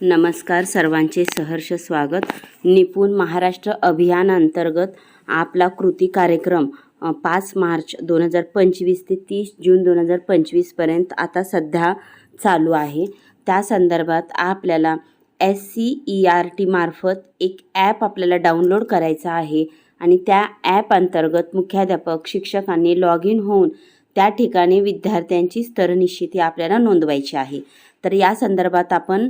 नमस्कार सर्वांचे सहर्ष स्वागत. निपुण महाराष्ट्र अभियानांतर्गत आपला कृती कार्यक्रम पाच मार्च दोन हजार पंचवीस ते तीस जून दोन हजार पंचवीसपर्यंत आता सध्या चालू आहे. त्या संदर्भात आपल्याला S C E R T मार्फत एक ॲप आपल्याला डाउनलोड करायचा आहे आणि त्या ॲप अंतर्गत मुख्याध्यापक शिक्षकांनी लॉग इन होऊन त्या ठिकाणी विद्यार्थ्यांची स्तरनिश्चिती आपल्याला नोंदवायची आहे. तर या संदर्भात आपण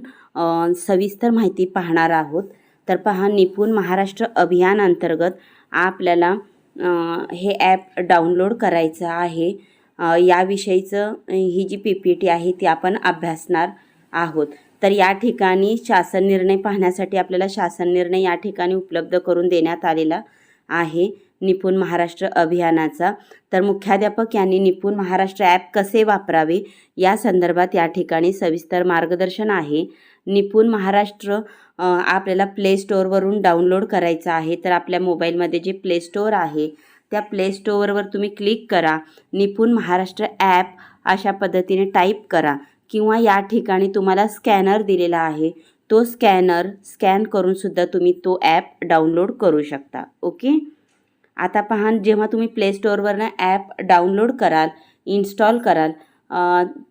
सविस्तर माहिती पाहणार आहोत. तर पहा निपुण महाराष्ट्र अभियान अंतर्गत आपल्याला हे ॲप डाउनलोड करायचं आहे. याविषयीचं ही जी पी पी टी आहे ती आपण अभ्यासणार आहोत. तर या ठिकाणी शासन निर्णय पाहण्यासाठी आपल्याला शासन निर्णय या ठिकाणी उपलब्ध करून देण्यात आलेला आहे. निपुण महाराष्ट्र अभियानाचा. तर मुख्याध्यापक यांनी निपुण महाराष्ट्र ॲप कसे वापरावे? या संदर्भात या ठिकाणी सविस्तर मार्गदर्शन आहे. निपुण महाराष्ट्र आपल्याला प्ले स्टोअरवरून डाउनलोड करायचं आहे. तर आपल्या मोबाईलमध्ये जे प्ले स्टोअर आहे त्या प्ले स्टोअरवर तुम्ही क्लिक करा. निपुण महाराष्ट्र ॲप अशा पद्धतीने टाईप करा. किंवा या ठिकाणी तुम्हाला स्कॅनर दिलेला आहे. तो स्कॅनर स्कॅन करूनसुद्धा तुम्ही तो ॲप डाउनलोड करू शकता. ओके आता पहा जेव्हा तुम्ही प्ले स्टोअरवरनं ॲप डाउनलोड कराल इन्स्टॉल कराल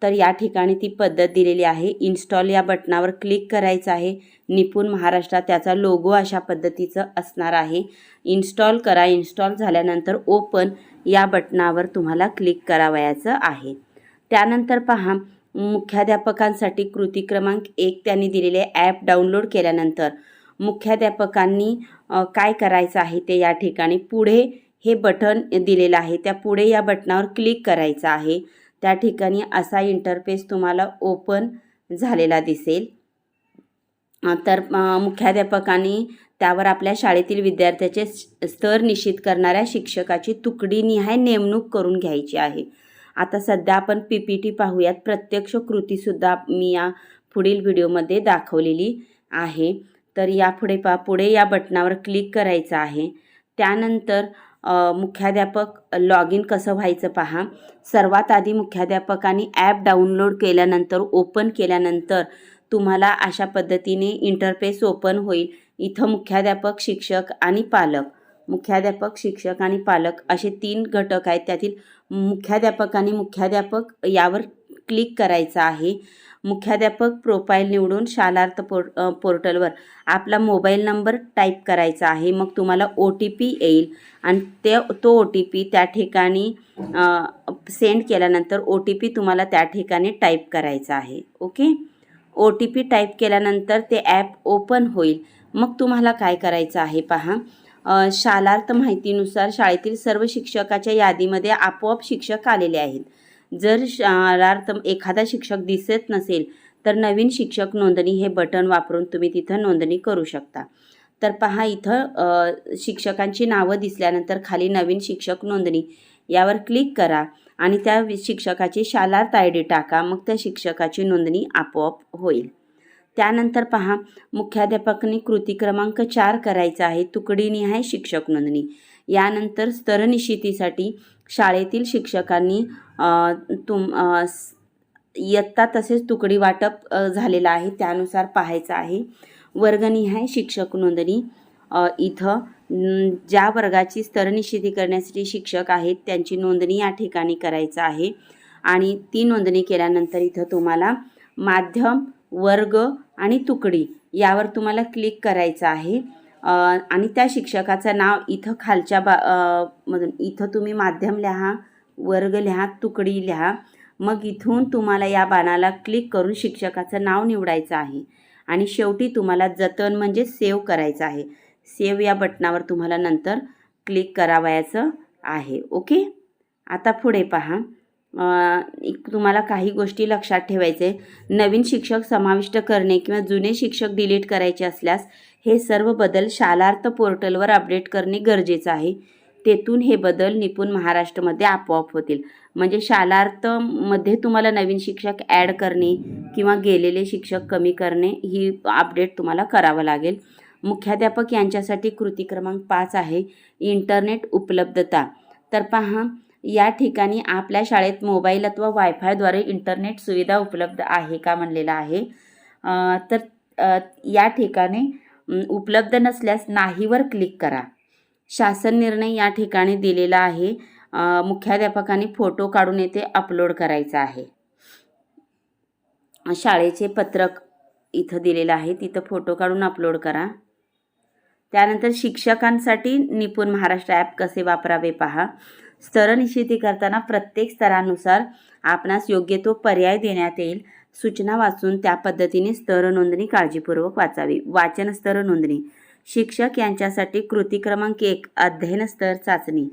तर या ठिकाणी ती पद्धत दिलेली आहे. इन्स्टॉल या बटनावर क्लिक करायचं आहे. निपुण महाराष्ट्रात त्याचा लोगो अशा पद्धतीचं असणार आहे. इन्स्टॉल करा. इन्स्टॉल झाल्यानंतर ओपन या बटनावर तुम्हाला क्लिक करावयाचं आहे. त्यानंतर पहा मुख्याध्यापकांसाठी कृती क्रमांक एक त्यांनी दिलेले ॲप डाउनलोड केल्यानंतर मुख्याध्यापकांनी काय करायचं आहे ते या ठिकाणी पुढे हे बटन दिलेलं आहे. त्या पुढे या बटनावर क्लिक करायचं आहे. त्या ठिकाणी असा इंटरफेस तुम्हाला ओपन झालेला दिसेल. तर मुख्याध्यापकांनी त्यावर आपल्या शाळेतील विद्यार्थ्याचे स्तर निश्चित करणाऱ्या शिक्षकाची तुकडीनिहाय नेमणूक करून घ्यायची आहे. आता सध्या आपण पी पी टी पाहूयात. प्रत्यक्ष कृतीसुद्धा मी या पुढील व्हिडिओमध्ये दाखवलेली आहे. तर यापुढे पा पुढे या बटनावर क्लिक करायचं आहे. त्यानंतर मुख्याध्यापक लॉग इन कसं व्हायचं पहा. सर्वात आधी मुख्याध्यापकाने ॲप डाउनलोड केल्यानंतर ओपन केल्यानंतर तुम्हाला अशा पद्धतीने इंटरफेस ओपन होईल. इथं मुख्याध्यापक शिक्षक आणि पालक. मुख्याध्यापक शिक्षक आणि पालक असे तीन घटक आहेत. त्यातील मुख्याध्यापक आणि मुख्याध्यापक यावर क्लिक करायचं आहे. मुख्याध्यापक प्रोफाईल निवडून शालार्थ पोर पोर्टलवर आपला मोबाईल नंबर टाईप करायचा आहे. मग तुम्हाला ओ टी पी येईल आणि ते तो ओ टी पी त्या ठिकाणी सेंड केल्यानंतर ओ टी पी तुम्हाला त्या ठिकाणी टाईप करायचा आहे. Okay? O T P type केल्यानंतर ते ॲप ओपन होईल. मग तुम्हाला काय करायचं आहे पहा. शालार्थ माहितीनुसार शाळेतील सर्व शिक्षकाच्या यादीमध्ये आपोआप शिक्षक आलेले आहेत. जर शालार्थ एखादा शिक्षक दिसत नसेल तर नवीन शिक्षक नोंदणी हे बटन वापरून तुम्ही तिथं नोंदणी करू शकता. तर पहा इथं शिक्षकांची नावं दिसल्यानंतर खाली नवीन शिक्षक नोंदणी यावर क्लिक करा आणि त्या शिक्षकाची शालार्थ आय डी टाका मग त्या शिक्षकाची नोंदणी आपोआप होईल. त्यानंतर पहा मुख्याध्यापकांनी कृती क्रमांक चार करायचा आहे तुकडीनिहाय शिक्षक नोंदणी. यानंतर स्तरनिश्चितीसाठी शाळेतील शिक्षकांनी तुम इयत्ता तसेच तुकडी वाटप झालेलं आहे त्यानुसार पाहायचं आहे. वर्गनिहाय शिक्षक नोंदणी इथं ज्या वर्गाची स्तरनिश्चिती करण्यासाठी शिक्षक आहेत त्यांची नोंदणी या ठिकाणी करायचं आहे. आणि ती नोंदणी केल्यानंतर इथं तुम्हाला माध्यम वर्ग आणि तुकडी यावर तुम्हाला क्लिक करायचं आहे. आणि त्या शिक्षकाचं नाव इथं खालच्या बा मधून इथं तुम्ही माध्यम लिहा वर्ग लिहा तुकडी लिहा. मग इथून तुम्हाला या बाणाला क्लिक करून शिक्षकाचं नाव निवडायचं आहे. आणि शेवटी तुम्हाला जतन म्हणजे सेव्ह करायचं आहे. सेव्ह या बटनावर तुम्हाला नंतर क्लिक करावयाचं आहे. ओके? आता पुढे पहा. तुम्हाला काही गोष्टी लक्षात ठेवायचे. नवीन शिक्षक समाविष्ट करणे किंवा जुने शिक्षक डिलीट करायचे असल्यास हे सर्व बदल शालार्थ पोर्टलवर अपडेट करणे गरजेचं आहे. तेथून हे बदल निपुण महाराष्ट्रामध्ये आपोआप होतील. म्हणजे शालार्थमध्ये तुम्हाला नवीन शिक्षक ॲड करणे किंवा गेलेले शिक्षक कमी करणे ही अपडेट तुम्हाला करावं लागेल. मुख्याध्यापक यांच्यासाठी कृती क्रमांक पाच आहे. इंटरनेट उपलब्धता. तर पहा या ठिकाणी आपल्या शाळेत मोबाईल अथवा वायफायद्वारे इंटरनेट सुविधा उपलब्ध आहे का म्हणलेलं आहे. तर या ठिकाणी उपलब्ध नसल्यास नाहीवर क्लिक करा. शासन निर्णय या ठिकाणी दिलेला आहे. मुख्याध्यापकाने मुख्याध्यापकांनी फोटो काढून येथे अपलोड करायचा आहे. शाळेचे पत्रक इथं दिलेलं आहे. तिथं फोटो काढून अपलोड करा. त्यानंतर शिक्षकांसाठी निपुण महाराष्ट्र ॲप कसे वापरावे पहा. स्तरनिश्चिती करताना प्रत्येक स्तरानुसार आपणास योग्य तो पर्याय देण्यात येईल. सूचना वाचून त्या पद्धतीने स्तर नोंदणी काळजीपूर्वक वाचावी. वाचन स्तर नोंदणी. शिक्षक यांच्यासाठी कृती क्रमांक एक अध्ययन स्तर चाचणी.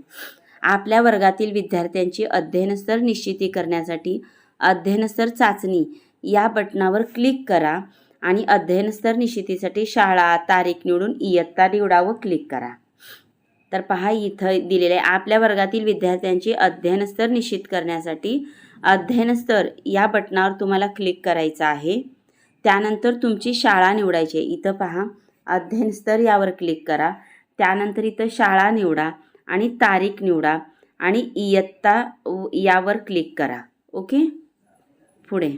आपल्या वर्गातील विद्यार्थ्यांची अध्ययन स्तर निश्चिती करण्यासाठी अध्ययन स्तर चाचणी. या बटनावर क्लिक करा आणि अध्ययन स्तर निश्चितीसाठी शाळा तारीख निवडून इयत्ता निवडा व क्लिक करा. तर पहा इथं दिलेले आहे. आपल्या वर्गातील विद्यार्थ्यांची अध्ययनस्तर निश्चित करण्यासाठी अध्ययनस्तर या बटनावर तुम्हाला क्लिक करायचं आहे. त्यानंतर तुमची शाळा निवडायची आहे. इथं पहा अध्ययनस्तर यावर क्लिक करा. त्यानंतर इथं शाळा निवडा आणि तारीख निवडा आणि इयत्ता यावर क्लिक करा. ओके? पुढे.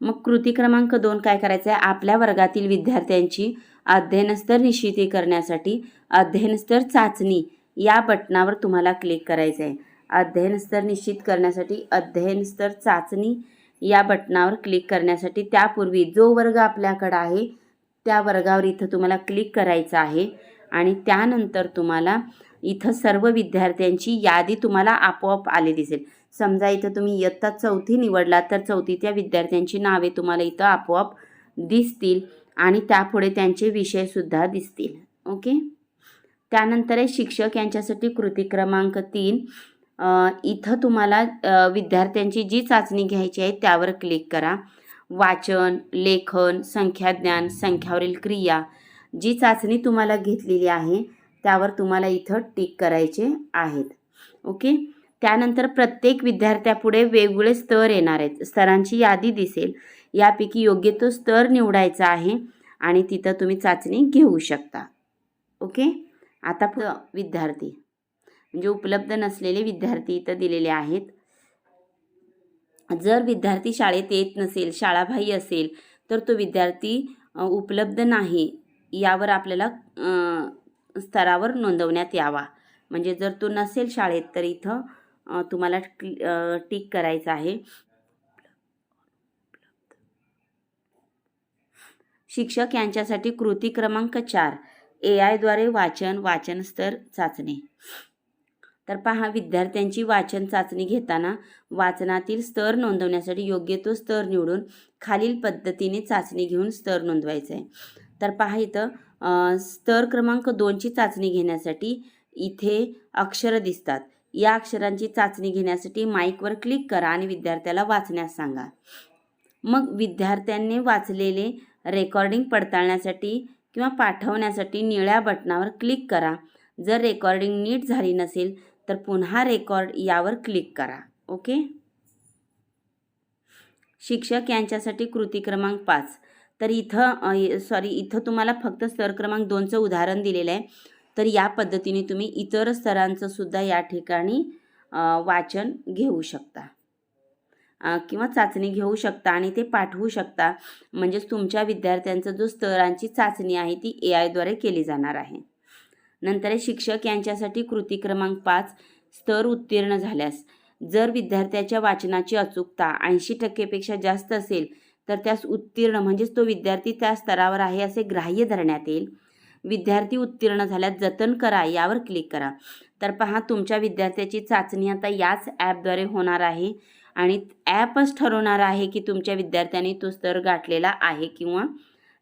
मग कृती क्रमांक दोन काय करायचं आहे? आपल्या वर्गातील विद्यार्थ्यांची अध्ययनस्तर निश्चिती करण्यासाठी अध्ययनस्तर चाचणी या बटनावर तुम्हाला क्लिक करायचं आहे अध्ययनस्तर निश्चित करण्यासाठी अध्ययनस्तर चाचणी या बटनावर क्लिक करण्यासाठी त्यापूर्वी जो वर्ग आपल्याकडं आहे त्या वर्गावर इथं तुम्हाला क्लिक करायचं आहे आणि त्यानंतर तुम्हाला इथं सर्व विद्यार्थ्यांची यादी तुम्हाला आपोआप आली दिसेल. समजा इथं तुम्ही इयत्ता चौथी निवडला तर चौथीच्या विद्यार्थ्यांची नावे तुम्हाला इथं आपोआप दिसतील. आणि त्यापुढे त्यांचे विषयसुद्धा दिसतील. ओके? त्यानंतर आहे शिक्षक यांच्यासाठी कृती क्रमांक तीन इथं तुम्हाला विद्यार्थ्यांची जी चाचणी घ्यायची आहे त्यावर क्लिक करा. वाचन लेखन संख्याज्ञान संख्यावरील क्रिया जी चाचणी तुम्हाला घेतलेली आहे त्यावर तुम्हाला इथं टिक करायचे आहेत. ओके? त्यानंतर प्रत्येक विद्यार्थ्यापुढे वेगवेगळे स्तर येणार आहेत. स्तरांची यादी दिसेल. यापैकी योग्य तो स्तर निवडायचा आहे आणि तिथं तुम्ही चाचणी घेऊ शकता. ओके? आता फ विद्यार्थी. म्हणजे उपलब्ध नसलेले विद्यार्थी इथं दिलेले आहेत. जर विद्यार्थी शाळेत येत नसेल शाळाबाह्य असेल तर तो विद्यार्थी उपलब्ध नाही यावर आपल्याला स्तरावर नोंदवण्यात यावा. म्हणजे जर तो नसेल शाळेत तर इथं तुम्हाला टिक करायचं आहे. शिक्षक यांच्यासाठी कृती क्रमांक चार ए आयद्वारे वाचन वाचनस्तर चाचणी. तर पहा विद्यार्थ्यांची वाचन चाचणी घेताना वाचनातील स्तर नोंदवण्यासाठी योग्य तो स्तर निवडून खालील पद्धतीने चाचणी घेऊन स्तर नोंदवायचं. आहे तर पहा इथं स्तर क्रमांक दोनची चाचणी घेण्यासाठी इथे अक्षरं दिसतात. या अक्षरांची चाचणी घेण्यासाठी माईकवर क्लिक करा आणि विद्यार्थ्याला वाचण्यास सांगा. मग विद्यार्थ्यांनी वाचलेले रेकॉर्डिंग पडताळण्यासाठी किंवा पाठवण्यासाठी निळ्या बटनावर क्लिक करा. जर रेकॉर्डिंग नीट झाली नसेल तर पुन्हा रेकॉर्ड यावर क्लिक करा. ओके? शिक्षक यांच्यासाठी कृती क्रमांक पाच. तर इथं सॉरी इथं तुम्हाला फक्त स्तर क्रमांक दोनचं उदाहरण दिलेलं आहे. तर या पद्धतीने तुम्ही इतर स्तरांचं सुद्धा या ठिकाणी वाचन घेऊ शकता. किंवा चाचणी घेऊ शकता आणि ते पाठवू शकता. म्हणजेच तुमच्या विद्यार्थ्यांचा जो स्तरांची चाचणी आहे ती ए आयद्वारे केली जाणार आहे. नंतर आहे शिक्षक यांच्यासाठी कृती क्रमांक पाच स्तर उत्तीर्ण झाल्यास. जर विद्यार्थ्याच्या वाचनाची अचूकता ऐंशी टक्केपेक्षा जास्त असेल तर त्यास उत्तीर्ण म्हणजेच तो विद्यार्थी त्या स्तरावर आहे असे ग्राह्य धरण्यात येईल. विद्यार्थी उत्तीर्ण झाल्यास जतन करा यावर क्लिक करा. तर पहा तुमच्या विद्यार्थ्याची चाचणी आता याच ॲपद्वारे होणार आहे. आणि ॲपच ठरवणार आहे की तुमच्या विद्यार्थ्यांनी तो स्तर गाठलेला आहे किंवा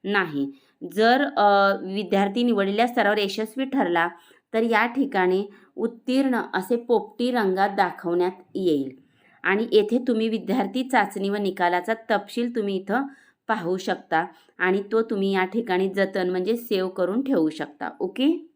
नाही. जर विद्यार्थी निवडलेल्या स्तरावर यशस्वी ठरला तर या ठिकाणी उत्तीर्ण असे पोपटी रंगात दाखवण्यात येईल. आणि येथे तुम्ही विद्यार्थी चाचणी व निकालाचा तपशील तुम्ही इथं पाहू शकता आणि तो तुम्ही या ठिकाणी जतन म्हणजे सेव्ह करून ठेवू शकता. ओके?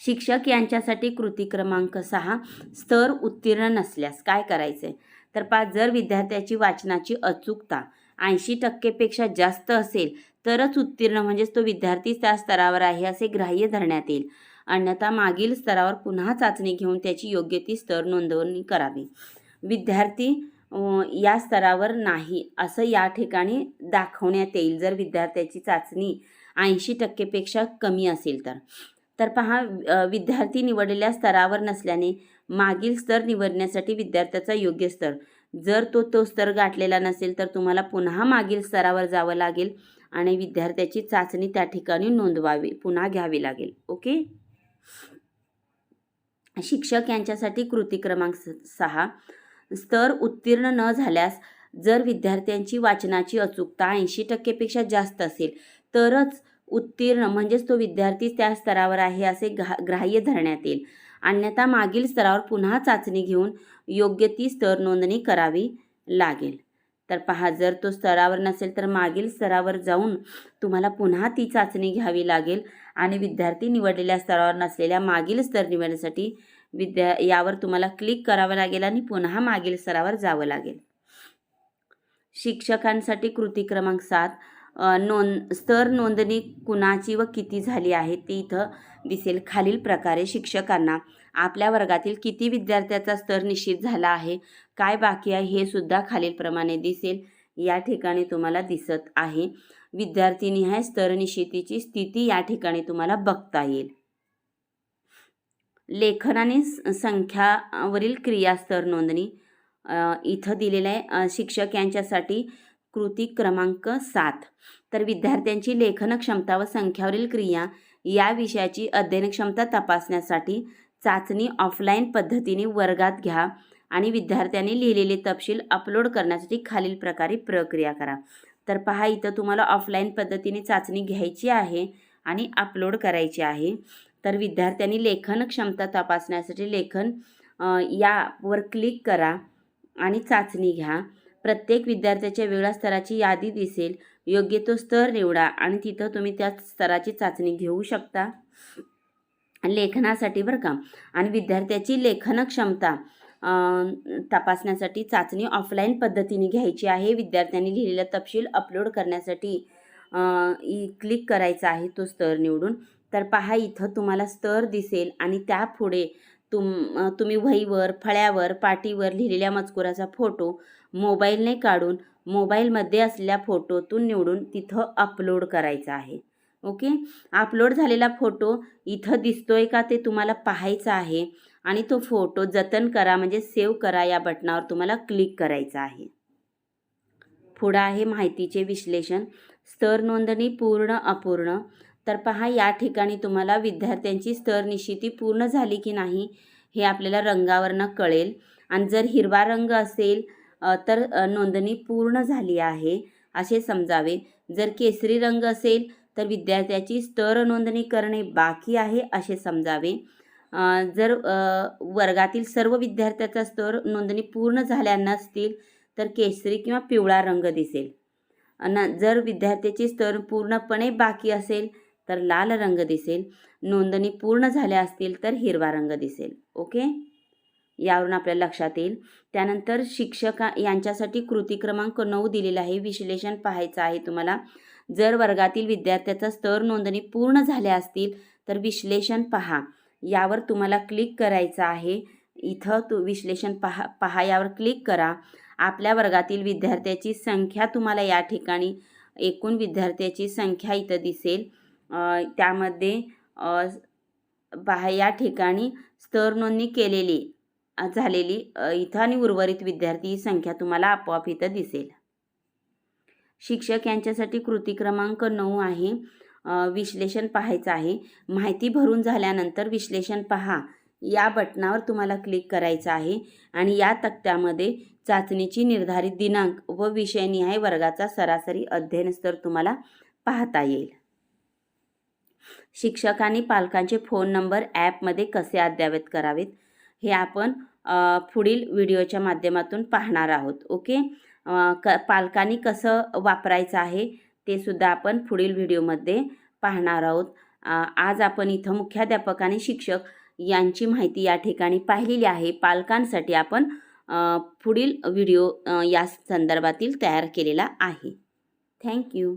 शिक्षक यांच्यासाठी कृती क्रमांक सहा स्तर उत्तीर्ण नसल्यास काय करायचं आहे तर पाच जर विद्यार्थ्याची वाचनाची अचूकता ऐंशी टक्केपेक्षा जास्त असेल तरच उत्तीर्ण म्हणजेच तो विद्यार्थी त्या स्तरावर आहे असे ग्राह्य धरण्यात येईल. अन्यथा मागील स्तरावर पुन्हा चाचणी घेऊन त्याची योग्य ती स्तर नोंदवणी करावी. विद्यार्थी या स्तरावर नाही असं या ठिकाणी दाखवण्यात येईल. जर विद्यार्थ्याची चाचणी ऐंशी टक्केपेक्षा कमी असेल तर. तर पहा विद्यार्थी निवडलेल्या स्तरावर नसल्याने मागील स्तर निवडण्यासाठी विद्यार्थ्याचा योग्य स्तर. जर तो तो स्तर गाठलेला नसेल तर तुम्हाला पुन्हा मागील स्तरावर जावं लागेल आणि विद्यार्थ्याची चाचणी त्या ठिकाणी नोंदवावी पुन्हा घ्यावी लागेल. ओके? शिक्षक यांच्यासाठी कृती क्रमांक सहा. स्तर उत्तीर्ण न झाल्यास जर विद्यार्थ्यांची वाचनाची अचूकता ऐंशी टक्केपेक्षा जास्त असेल तरच उत्तीर्ण म्हणजेच तो विद्यार्थी त्या स्तरावर आहे असे घा ग्राह्य धरण्यात येईल. अन्यथा मागील स्तरावर पुन्हा चाचणी घेऊन योग्य ती स्तर नोंदणी करावी लागेल. तर पहा जर तो स्तरावर नसेल तर मागील स्तरावर जाऊन तुम्हाला पुन्हा ती चाचणी घ्यावी लागेल आणि विद्यार्थी निवडलेल्या स्तरावर नसलेल्या मागील स्तर निवडण्यासाठी विद्या यावर तुम्हाला क्लिक करावं लागेल आणि पुन्हा मागील स्तरावर जावं लागेल. शिक्षकांसाठी कृती क्रमांक सात नोंद स्तर नोंदणी कुणाची व किती झाली आहे ती इथं दिसेल. खालील प्रकारे शिक्षकांना आपल्या वर्गातील किती विद्यार्थ्याचा स्तर निश्चित झाला आहे काय बाकी आहे हे सुद्धा खालीलप्रमाणे दिसेल. या ठिकाणी तुम्हाला दिसत आहे विद्यार्थीनिहाय स्तर निश्चितीची स्थिती या ठिकाणी तुम्हाला बघता येईल. लेखन आणि संख्यावरील क्रिया स्तर नोंदणी इथं दिलेलं आहे. शिक्षक यांच्यासाठी कृती क्रमांक सात. तर विद्यार्थ्यांची लेखन क्षमता व संख्यावरील क्रिया या विषयाची अध्ययन क्षमता तपासण्यासाठी चाचणी ऑफलाईन पद्धतीने वर्गात घ्या आणि विद्यार्थ्यांनी लिहिलेले तपशील अपलोड करण्यासाठी खालील प्रकारे प्रक्रिया करा. तर पहा इथं तुम्हाला ऑफलाईन पद्धतीने चाचणी घ्यायची आहे आणि अपलोड करायची आहे. तर विद्यार्थ्यांनी लेखन क्षमता तपासण्यासाठी लेखन यावर क्लिक करा आणि चाचणी घ्या. प्रत्येक विद्यार्थ्याच्या वेगळ्या स्तराची यादी दिसेल. योग्य तो स्तर निवडा आणि तिथं तुम्ही त्या स्तराची चाचणी घेऊ शकता. लेखनासाठी बरं का. आणि विद्यार्थ्याची लेखन क्षमता तपासण्यासाठी चाचणी ऑफलाईन पद्धतीने घ्यायची आहे. विद्यार्थ्यांनी लिहिलेला तपशील अपलोड करण्यासाठी इ क्लिक करायचा आहे तो स्तर निवडून. तर पहा इथं तुम्हाला स्तर दिसेल आणि त्यापुढे तुम तुम्ही वहीवर फळ्यावर पाटीवर लिहिलेल्या मजकुराचा फोटो मोबाईलने काढून मोबाईलमध्ये असलेल्या फोटोतून निवडून तिथं अपलोड करायचा आहे. ओके? अपलोड झालेला फोटो इथं दिसतोय का ते तुम्हाला पाहायचं आहे आणि तो फोटो जतन करा म्हणजे सेव्ह करा या बटनावर तुम्हाला क्लिक करायचं आहे. पुढं आहे माहितीचे विश्लेषण. स्तर नोंदणी पूर्ण अपूर्ण. तर पहा या ठिकाणी तुम्हाला विद्यार्थ्यांची स्तर निश्चिती पूर्ण झाली की नाही हे आपल्याला रंगावरनं कळेल. आणि जर हिरवा रंग असेल तर नोंदणी पूर्ण झाली आहे. असे समजावे. जर केसरी रंग असेल तर विद्यार्थ्याची स्तर नोंदणी करणे बाकी आहे असे समजावे. जर वर्गातील सर्व विद्यार्थ्याचा स्तर नोंदणी पूर्ण झाल्या नसतील तर केसरी किंवा पिवळा रंग दिसेल. न जर विद्यार्थ्याची स्तर पूर्णपणे बाकी असेल तर लाल रंग दिसेल. नोंदणी पूर्ण झाल्या असतील तर हिरवा रंग दिसेल. ओके? यावरून आपल्या लक्षात येईल. त्यानंतर शिक्षका यांच्यासाठी कृती क्रमांक नऊ दिलेला आहे. विश्लेषण पाहायचं आहे तुम्हाला. जर वर्गातील विद्यार्थ्याचा स्तर नोंदणी पूर्ण झाल्या असतील तर विश्लेषण पहा. यावर तुम्हाला क्लिक करायचं आहे. इथं तू विश्लेषण पहा पहा. यावर क्लिक करा. आपल्या वर्गातील विद्यार्थ्याची संख्या तुम्हाला या ठिकाणी एकूण विद्यार्थ्याची संख्या इथं दिसेल. त्यामध्ये पहा या ठिकाणी स्तर नोंदणी केलेली. झालेली इथं आणि उर्वरित विद्यार्थी ही संख्या तुम्हाला आपोआप इथं दिसेल. शिक्षक यांच्यासाठी कृती क्रमांक नऊ आहे. विश्लेषण पाहायचं आहे. माहिती भरून झाल्यानंतर विश्लेषण पहा. या बटनावर तुम्हाला क्लिक करायचं आहे आणि या तक्त्यामध्ये चाचणीची निर्धारित दिनांक व विषयनिहाय वर्गाचा सरासरी अध्ययन स्तर तुम्हाला पाहता येईल. शिक्षकांनी पालकांचे फोन नंबर ॲपमध्ये कसे अद्ययावत करावेत? हे आपण पुढील व्हिडिओच्या माध्यमातून पाहणार आहोत. ओके? क पालकांनी कसं वापरायचं आहे ते सुद्धा आपण पुढील व्हिडिओमध्ये पाहणार आहोत. आज आपण इथं मुख्याध्यापक आणि शिक्षक यांची माहिती या ठिकाणी पाहिलेली आहे. पालकांसाठी आपण पुढील व्हिडिओ या संदर्भातील तयार केलेला आहे. थँक्यू